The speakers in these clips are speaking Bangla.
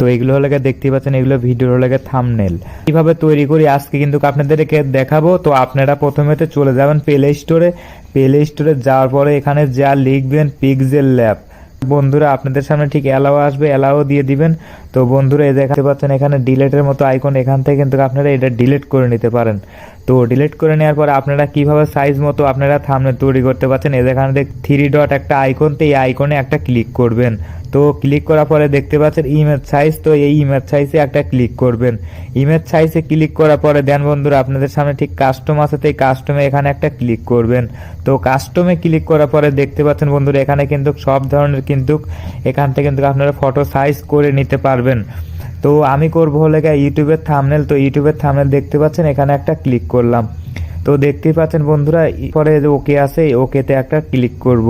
তো এগুলো হলে দেখতে পাচ্ছেন, এগুলো ভিডিও হলে থামনেল কীভাবে তৈরি করি আজকে কিন্তু আপনাদেরকে দেখাবো। তো আপনারা প্রথমেতে চলে যাবেন প্লে স্টোরে প্লে স্টোরে যাওয়ার পরে এখানে যা লিখবেন পিক্সেল ল্যাব বন্ধুরা, আপনাদের সামনে ঠিক অ্যালাও আসবে অ্যালাও দিয়ে দিবেন। তো বন্ধুরা, এই দেখতে পাচ্ছেন এখানে ডিলেটের মতো আইকন এখান থেকে কিন্তু আপনারা এটা ডিলিট করে নিতে পারেন। তো ডিলিট করে নেওয়ার পরে আপনারা কীভাবে সাইজ মতো আপনারা থামনে তৈরি করতে পারছেন, এই এখানে থ্রি ডট একটা আইকন তো এই আইকনে একটা ক্লিক করবেন। তো ক্লিক করার পরে দেখতে পাচ্ছেন ইমেজ সাইজ তো এই ইমেজ সাইজে একটা ক্লিক করবেন। ইমেজ সাইজে ক্লিক করার পরে দেন বন্ধুরা, আপনাদের সামনে ঠিক কাস্টম আছে, তো এই কাস্টমে এখানে একটা ক্লিক করবেন। তো কাস্টমে ক্লিক করার পরে দেখতে পাচ্ছেন বন্ধুরা, এখানে কিন্তু সব ধরনের কিন্তু এখান থেকে কিন্তু আপনারা ফটো সাইজ করে নিতে পারবেন। তো আমি করব হলে ইউটিউবের থামনেল তো ইউটিউবের থামনেল দেখতে পাচ্ছেন, এখানে একটা ক্লিক করলাম। তো দেখতেই পাচ্ছেন বন্ধুরা পরে ওকে আছে, ওকেতে একটা ক্লিক করব।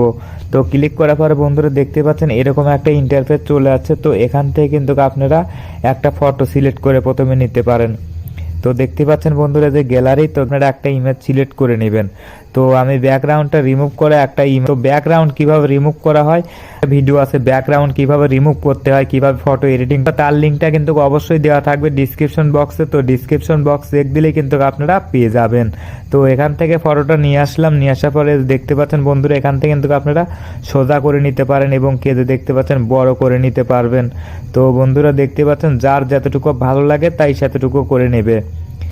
তো ক্লিক করার পরে বন্ধুরা দেখতে পাচ্ছেন এরকম একটা ইন্টারফেস চলে আসছে। তো এখান থেকে কিন্তু আপনারা একটা ফটো সিলেক্ট করে প্রথমে নিতে পারেন। তো দেখতে পাচ্ছেন বন্ধুরা যে গ্যালারি তো আপনারা একটা ইমেজ সিলেক্ট করে নেবেন। তো আমি ব্যাকগ্রাউন্ডটা রিমুভ করে একটা তো ব্যাকগ্রাউন্ড কীভাবে রিমুভ করা হয়? ভিডিও আছে ব্যাকগ্রাউন্ড কীভাবে রিমুভ করতে হয়, কীভাবে ফটো এডিটিং তার লিঙ্কটা কিন্তু অবশ্যই দেওয়া থাকবে ডিসক্রিপশন বক্সে তো ডিসক্রিপশন বক্স চেক দিলে কিন্তু আপনারা পেয়ে যাবেন। তো এখান থেকে ফটোটা নিয়ে আসলাম। নিয়ে আসার পরে দেখতে পাচ্ছেন বন্ধুরা, এখান থেকে কিন্তু আপনারা সোজা করে নিতে পারেন এবং কেঁদে দেখতে পাচ্ছেন বড় করে নিতে পারবেন। তো বন্ধুরা দেখতে পাচ্ছেন, যার যতটুকু ভালো লাগে তাই সেতটুকু করে নেবে।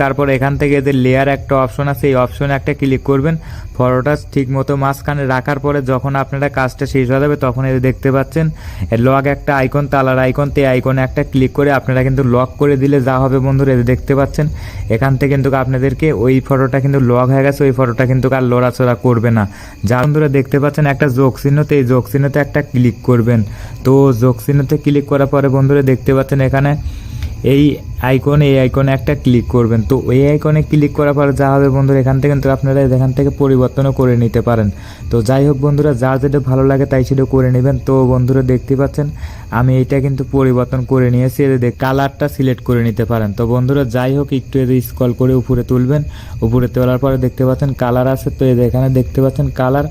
তারপর এখান থেকে যে লেয়ার একটা অপশন আছে, এই অপশনে একটা ক্লিক করবেন। ফটোটা ঠিক মতো মাঝখানে রাখার পরে যখন আপনারা কাজটা শেষ হয়ে যাবে, তখন এই দেখতে পাচ্ছেন লগ একটা আইকন তালার আইকন তে আইকনে একটা ক্লিক করে আপনারা কিন্তু লক করে দিলে যা হবে বন্ধুরা দেখতে পাচ্ছেন। এখান থেকে কিন্তু আপনাদেরকে ওই ফটোটা কিন্তু লক হয়ে গেছে, ওই ফটোটা কিন্তু আর লড়াচড়া করবে না। যা বন্ধুরা দেখতে পাচ্ছেন, একটা যোগ চিহ্নতে, এই যোগ চিহ্নতে একটা ক্লিক করবেন। তো যোগ চিহ্নতে ক্লিক করার পরে বন্ধুরা দেখতে পাচ্ছেন এখানে এই আইকন এই আইকনে একটা ক্লিক করবেন। তো এই আইকনে ক্লিক করার পরে যা হবে বন্ধুরা, এখান থেকে কিন্তু আপনারা এখান থেকে পরিবর্তনও করে নিতে পারেন। তো যাই হোক বন্ধুরা, যার যেটা ভালো লাগে তাই সেটা করে নেবেন। তো বন্ধুরা দেখতে পাচ্ছেন, আমি এইটা কিন্তু পরিবর্তন করে নিয়েছি। এতে কালারটা সিলেক্ট করে নিতে পারেন। তো বন্ধুরা যাই হোক, একটু এদের স্কল করে উপরে তুলবেন। উপরে তোলার পরে দেখতে পাচ্ছেন কালার আছে। তো এই এখানে দেখতে পাচ্ছেন কালার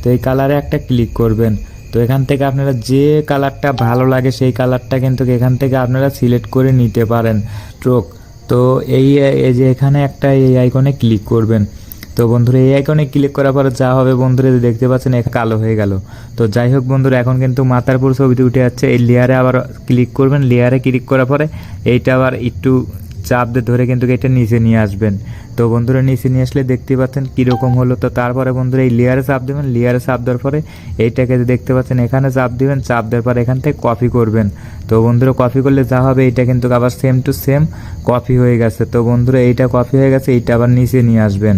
তো এই কালারে একটা ক্লিক করবেন। তো এখান থেকে আপনারা যে কালারটা ভালো লাগে সেই কালারটা কিন্তু এখান থেকে আপনারা সিলেক্ট করে নিতে পারেন স্ট্রোক তো এই যে এখানে একটা এই আইকনে ক্লিক করবেন। তো বন্ধুরা, এই আইকনে ক্লিক করার পরে যা হবে বন্ধুরা দেখতে পাচ্ছেন এখানে কালো হয়ে গেল। তো যাই হোক বন্ধুরা, এখন কিন্তু মাথার পুরো ছবিতে উঠে যাচ্ছে। এই লেয়ারে আবার ক্লিক করবেন। লেয়ারে ক্লিক করার পরে এইটা আবার একটু চাপ দিয়ে ধরে কিন্তু এটা নিচে নিয়ে আসবেন। তো বন্ধুরা, নিচে নিয়ে আসলে দেখতে পাচ্ছেন কীরকম হলো। তো তারপরে বন্ধুরা, এই লেয়ারে চাপ দেবেন লেয়ারে চাপ দেওয়ার পরে এইটাকে দেখতে পাচ্ছেন, এখানে চাপ দেবেন, চাপ দেওয়ার পরে এখান থেকে কপি করবেন। তো বন্ধুরা কপি করলে যা হবে এটা কিন্তু আবার সেম টু সেম কপি হয়ে গেছে। তো বন্ধুরা, এইটা কপি হয়ে গেছে, এইটা আবার নিচে নিয়ে আসবেন।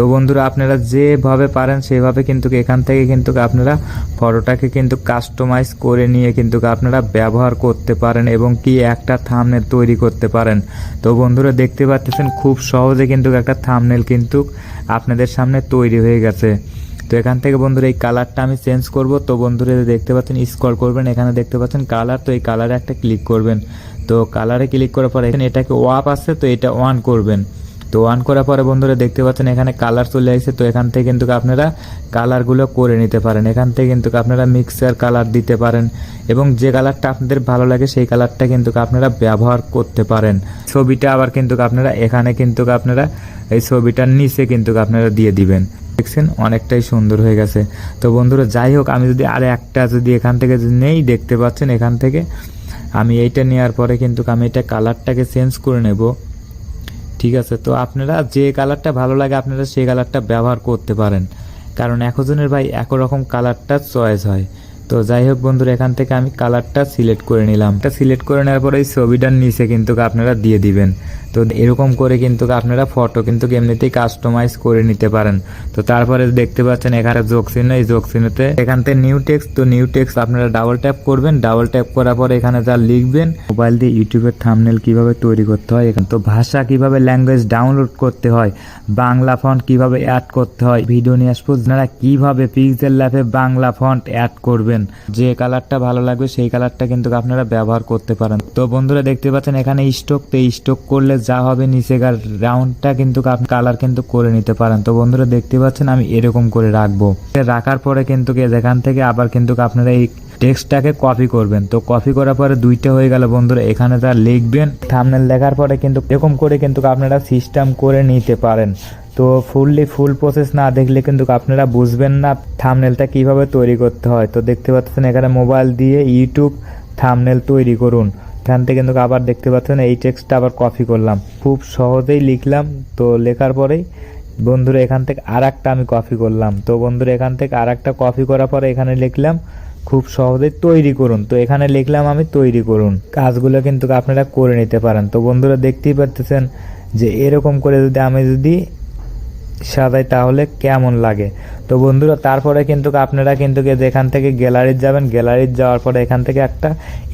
তো বন্ধুরা, আপনারা যেভাবে পারেন সেভাবে কিন্তু এখান থেকে কিন্তু আপনারা ফটোটাকে কিন্তু কাস্টমাইজ করে নিয়ে কিন্তু আপনারা ব্যবহার করতে পারেন এবং কি একটা থামনেল তৈরি করতে পারেন। তো বন্ধুরা, দেখতে পাচ্ছেন খুব সহজে কিন্তু একটা থামনেল কিন্তু আপনাদের সামনে তৈরি হয়ে গেছে। তো এখান থেকে বন্ধুরা, এই কালারটা আমি চেঞ্জ করব। তো বন্ধুরা দেখতে পাচ্ছেন স্ক্রল করবেন, এখানে দেখতে পাচ্ছেন কালার তো এই কালারে একটা ক্লিক করবেন। তো কালারে ক্লিক করার পরে এখানে এটাকে ওয়াপ আছে, তো এটা অন করবেন। তো অন করার পরে বন্ধুরা দেখতে পাচ্ছেন এখানে কালার চলে আসছে। তো এখান থেকে কিন্তু আপনারা কালারগুলো করে নিতে পারেন। এখান থেকে কিন্তু আপনারা মিক্সার কালার দিতে পারেন এবং যে কালারটা আপনাদের ভালো লাগে সেই কালারটা কিন্তু আপনারা ব্যবহার করতে পারেন। ছবিটা আবার কিন্তু আপনারা এখানে কিন্তু আপনারা এই ছবিটার নিচে কিন্তু আপনারা দিয়ে দিবেন। দেখছেন? অনেকটাই সুন্দর হয়ে গেছে। তো বন্ধুরা যাই হোক, আমি যদি আর একটা যদি এখান থেকে নেই, দেখতে পাচ্ছেন এখান থেকে আমি এইটা নেওয়ার পরে কিন্তু আমি এটা কালারটাকে চেঞ্জ করে নেব। ঠিক আছে? তো আপনারা যে কালারটা ভালো লাগে, আপনারা সেই কালারটা ব্যবহার করতে পারেন। কারণ একজনের ভাই একরকম কালারটা চয়েস হয়। তো যাই হোক বন্ধুরা, এখান থেকে আমি কালারটা সিলেক্ট করে নিলাম। এটা সিলেক্ট করে নেওয়ার পরে এই ছবিটার নিচে কিন্তু আপনারা দিয়ে দিবেন। তো এরকম করে কিন্তু আপনারা ফটো কিন্তু এমনিতেই কাস্টমাইজ করে নিতে পারেন। তো তারপরে দেখতে পাচ্ছেন এখানে যোগ চিহ্ন, এই যোগ চিহ্নতে এখান থেকে নিউ টেক্সট তো নিউ টেক্সট আপনারা ডাবল ট্যাপ করবেন। ডাবল ট্যাপ করার পর এখানে যা লিখবেন মোবাইল দিয়ে ইউটিউবের থামনেল কীভাবে তৈরি করতে হয়, এখানে তো ভাষা কীভাবে ল্যাঙ্গুয়েজ ডাউনলোড করতে হয়, বাংলা ফন্ট কীভাবে অ্যাড করতে হয় ভিডিও নিয়ে আসব, আপনারা কীভাবে পিক্সেল ল্যাপে বাংলা ফন্ট অ্যাড করবেন, যে কালারটা ভালো লাগবে সেই কালারটা কিন্তু আপনারা ব্যবহার করতে পারেন। তো বন্ধুরা দেখতে পাচ্ছেন এখানে স্টোক তো স্টোক করলে যা হবে নিচেকার রাউন্ডটা কিন্তু আপনি কালার কিন্তু করে নিতে পারেন। তো বন্ধুরা দেখতে পাচ্ছেন, আমি এরকম করে রাখব। রাখার পরে কিন্তু এখান থেকে আবার কিন্তু আপনারা এই টেক্সটটাকে কপি করবেন। তো কপি করার পরে দুইটা হয়ে গেল বন্ধুরা, এখানে তার লিখবেন থামনেল লেখার পরে কিন্তু এরকম করে কিন্তু আপনারা সিস্টেম করে নিতে পারেন। তো ফুললি ফুল প্রসেস না দেখলে কিন্তু আপনারা বুঝবেন না থামনেলটা কীভাবে তৈরি করতে হয়। তো দেখতে পাচ্ছেন, এখানে মোবাইল দিয়ে ইউটিউব থামনেল তৈরি করুন। এখান থেকে কিন্তু আবার দেখতে পাচ্ছেন এই টেক্সটটা আবার কপি করলাম। খুব সহজেই লিখলাম, তো লেখার পরেই বন্ধুরা এখান থেকে আরেকটা আমি কপি করলাম। তো বন্ধুরা এখান থেকে আরেকটা কপি করার পরে এখানে লিখলাম, খুব সহজেই তৈরি করুন। তো এখানে লিখলাম আমি তৈরি করুন। কাজগুলো কিন্তু আপনারা করে নিতে পারেন। তো বন্ধুরা দেখতেই পাচ্ছেন যে এরকম করে যদি আমি যদি সাজাই তাহলে কেমন লাগে? তো বন্ধুরা, তারপরে কিন্তু আপনারা কিন্তু এখান থেকে গ্যালারির যাবেন গ্যালারির যাওয়ার পরে এখান থেকে একটা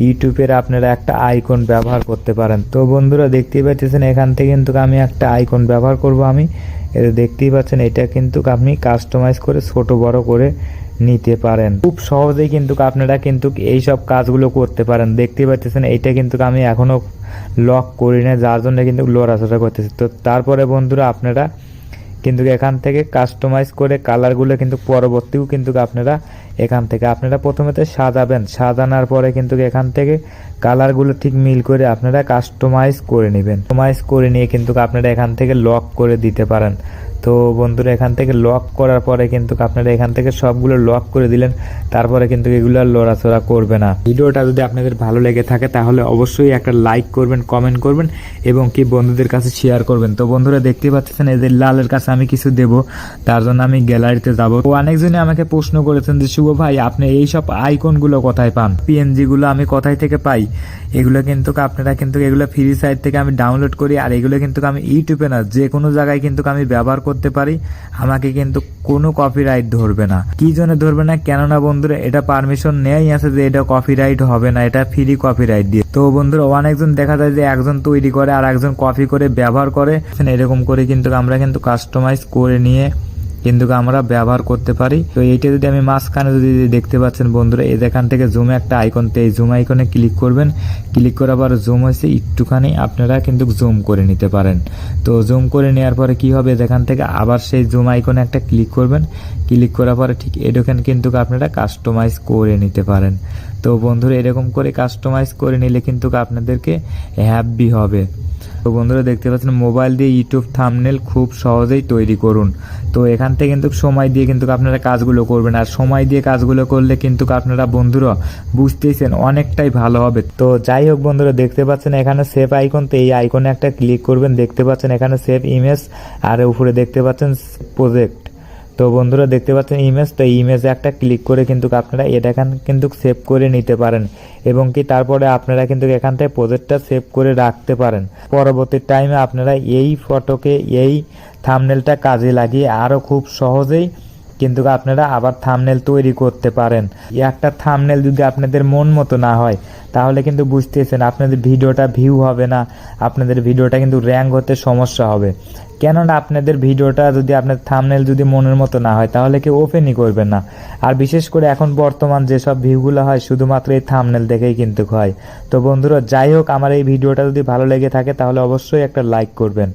ইউটিউবের আপনারা একটা আইকন ব্যবহার করতে পারেন। তো বন্ধুরা, দেখতেই পাচ্ছেন এখান থেকে কিন্তু আমি একটা আইকন ব্যবহার করব আমি। এটা দেখতেই পাচ্ছেন এটা কিন্তু আপনি কাস্টমাইজ করে, ছোট বড় করে নিতে পারেন। খুব সহজেই কিন্তু আপনারা কিন্তু এই সব কাজগুলো করতে পারেন। দেখতেই পাচ্ছেন এইটা কিন্তু আমি এখনও লক করি না যার জন্য কিন্তু লড়াচড়া করতেছি। তো তারপরে বন্ধুরা, আপনারা কিন্তু এখান থেকে কাস্টমাইজ করে কালারগুলো কিন্তু পরবর্তীও কিন্তু আপনারা এখান থেকে আপনারা প্রথমে তো সাজাবেন। সাজানোর পরে কিন্তু এখান থেকে কালারগুলো ঠিক মিল করে আপনারা কাস্টমাইজ করে নেবেন। কাস্টমাইজ করে নিয়ে কিন্তু আপনারা এখান থেকে লক করে দিতে পারেন। তো বন্ধুরা, এখান থেকে লক করার পরে কিন্তু আপনারা এখান থেকে সবগুলো লক করে দিলেন। তারপরে কিন্তু এগুলো আর লড়াচড়া করবে না। ভিডিওটা যদি আপনাদের ভালো লেগে থাকে, তাহলে অবশ্যই একটা লাইক করবেন, কমেন্ট করবেন এবং কি বন্ধুদের কাছে শেয়ার করবেন। তো বন্ধুরা, দেখতে পাচ্ছেন এদের লালের কাছে আমি কিছু দেব। তার জন্য আমি গ্যালারিতে যাব। তো অনেকজনই আমাকে প্রশ্ন করেছেন যে শুভ ভাই, আপনি এই সব আইকনগুলো কোথায় পান? পিএনজি গুলো আমি কোথায় থেকে পাই? এগুলো কিন্তু আপনারা কিন্তু এগুলো ফ্রি সাইট থেকে আমি ডাউনলোড করি আর এগুলো কিন্তু আমি ইউটিউবে না, যে কোনো জায়গায় কিন্তু আমি ব্যবহার করতে পারি। আমাকে কিন্তু কোনো কপিরাইট ধরবে না। কি জন্য ধরবে না? কেননা বন্ধুরা, এটা পারমিশন নেই আছে যে এটা কপিরাইট হবে না, এটা ফ্রি কপিরাইট দিয়ে। তো বন্ধুরা, অনেকজন দেখা যায় যে একজন তৈরি করে আর একজন কপি করে, ব্যবহার করে। এরকম করে কিন্তু আমরা কিন্তু কাস্টমাইজ করে নিয়ে কিন্তু আমরা ব্যবহার করতে পারি। তো এইটা যদি আমি মাঝখানে যদি দেখতে পাচ্ছেন বন্ধুরা, এই থেকে জুমে একটা আইকন তো এই জুম আইকনে ক্লিক করবেন। ক্লিক করার পর জুম হয়েছে, একটুখানি আপনারা কিন্তু জুম করে নিতে পারেন। তো জুম করে নেওয়ার পরে কি হবে? এখান থেকে আবার সেই জুম আইকনে একটা ক্লিক করবেন। ক্লিক করার পরে ঠিক এরকম কিন্তু আপনারা কাস্টমাইজ করে নিতে পারেন। তো বন্ধুরা, এরকম করে কাস্টমাইজ করে নিলে কিন্তু আপনাদেরকে হ্যাপি হবে। তো বন্ধুরা দেখতে পাচ্ছেন, মোবাইল দিয়ে ইউটিউব থামনেল খুব সহজেই তৈরি করুন। তো এখান থেকে কিন্তু সময় দিয়ে কিন্তু আপনারা কাজগুলো করবেন। আর সময় দিয়ে কাজগুলো করলে কিন্তু আপনারা বন্ধুরা বুঝতেইছেন অনেকটাই ভালো হবে। তো যাই হোক বন্ধুরা, দেখতে পাচ্ছেন এখানে সেভ আইকন তো এই আইকনে একটা ক্লিক করবেন। দেখতে পাচ্ছেন এখানে সেভ ইমেজ আর উপরে দেখতে পাচ্ছেন প্রজেক্ট তো বন্ধুরা দেখতে পাচ্ছেন ইমেজ তো ইমেজে একটা ক্লিক করে কিন্তু আপনারা এটাখান কিন্তু সেভ করে নিতে পারেন এবং কি তারপরে আপনারা কিন্তু এখান থেকে প্রজেক্টটা সেভ করে রাখতে পারেন। পরবর্তী টাইমে আপনারা এই ফটোকে এই থামনেলটা কাজে লাগিয়ে আরও খুব সহজেই কিন্তু আপনারা আবার থামনেল তৈরি করতে পারেন। একটা থামনেল যদি আপনাদের মন মতো না হয়, তাহলে কিন্তু বুঝতেছেন আপনাদের ভিডিওটা ভিউ হবে না, আপনাদের ভিডিওটা কিন্তু র্যাঙ্ক হতে সমস্যা হবে। কেননা আপনাদের ভিডিওটা যদি আপনার থামনেল যদি মনের মতো না হয়, তাহলে কেউ ওপেনই করবেন না। আর বিশেষ করে এখন বর্তমান যেসব ভিউগুলো হয়, শুধুমাত্র এই থামনেল দেখেই কিন্তু হয়। তো বন্ধুরা, যাই হোক, আমার এই ভিডিওটা যদি ভালো লেগে থাকে, তাহলে অবশ্যই একটা লাইক করবেন।